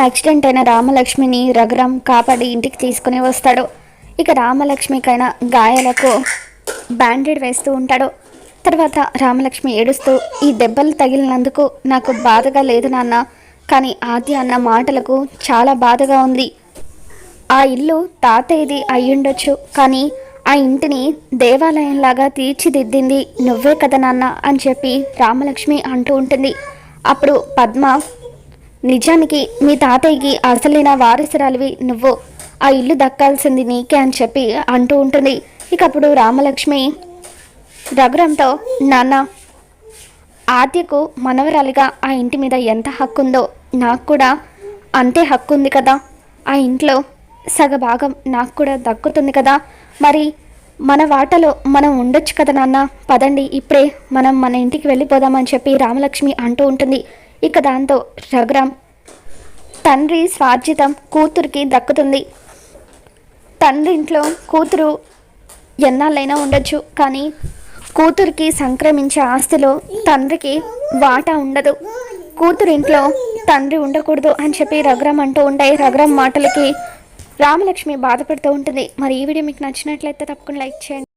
Accident అయిన రామలక్ష్మిని రఘురామ్ కాపాడి ఇంటికి తీసుకుని వస్తాడు. ఇక రామలక్ష్మికైన గాయాలకు బ్యాండేడ్ వేస్తూ ఉంటాడు. తర్వాత రామలక్ష్మి ఏడుస్తూ ఈ దెబ్బలు తగిలినందుకు నాకు బాధగా లేదు నాన్న కానీ ఆది అన్న మాటలకు చాలా బాధగా ఉంది. ఆ ఇల్లు తాతయ్యది అయ్యుండొచ్చు కానీ ఆ ఇంటిని దేవాలయంలాగా తీర్చిదిద్దింది నువ్వే కదా నాన్న అని చెప్పి రామలక్ష్మి అంటూ ఉంటుంది. అప్పుడు పద్మ నిజానికి మీ తాతయ్యకి అసలైన వారసురాలివి నువ్వు. ఆ ఇల్లు దక్కాల్సింది నీకే అని చెప్పి అంటూ ఉంటుంది. ఇక అప్పుడు రామలక్ష్మి రఘురంతో నాన్న ఆద్యకు మనవరాలిగా ఆ ఇంటి మీద ఎంత హక్కు ఉందో నాకు కూడా అంతే హక్కు ఉంది కదా. ఆ ఇంట్లో సగ భాగం నాకు కూడా దక్కుతుంది కదా. మరి మన వాటలో మనం ఉండొచ్చు కదా నాన్న. పదండి ఇప్పుడే మనం మన ఇంటికి వెళ్ళిపోదామని చెప్పి రామలక్ష్మి అంటూ ఉంటుంది. ఇక దాంతో రఘురాం తండ్రి స్వార్జితం కూతురికి దక్కుతుంది. తండ్రి ఇంట్లో కూతురు ఎన్నాళ్ళైనా ఉండొచ్చు కానీ కూతురికి సంక్రమించే ఆస్తిలో తండ్రికి వాటా ఉండదు. కూతురు ఇంట్లో తండ్రి ఉండకూడదు అని చెప్పి రఘురామ్ అంటూ ఉంటాయి రఘురామ్ మాటలకి రామలక్ష్మి బాధపడుతూ ఉంటుంది. మరి ఈ వీడియో మీకు నచ్చినట్లయితే తప్పకుండా లైక్ చేయండి.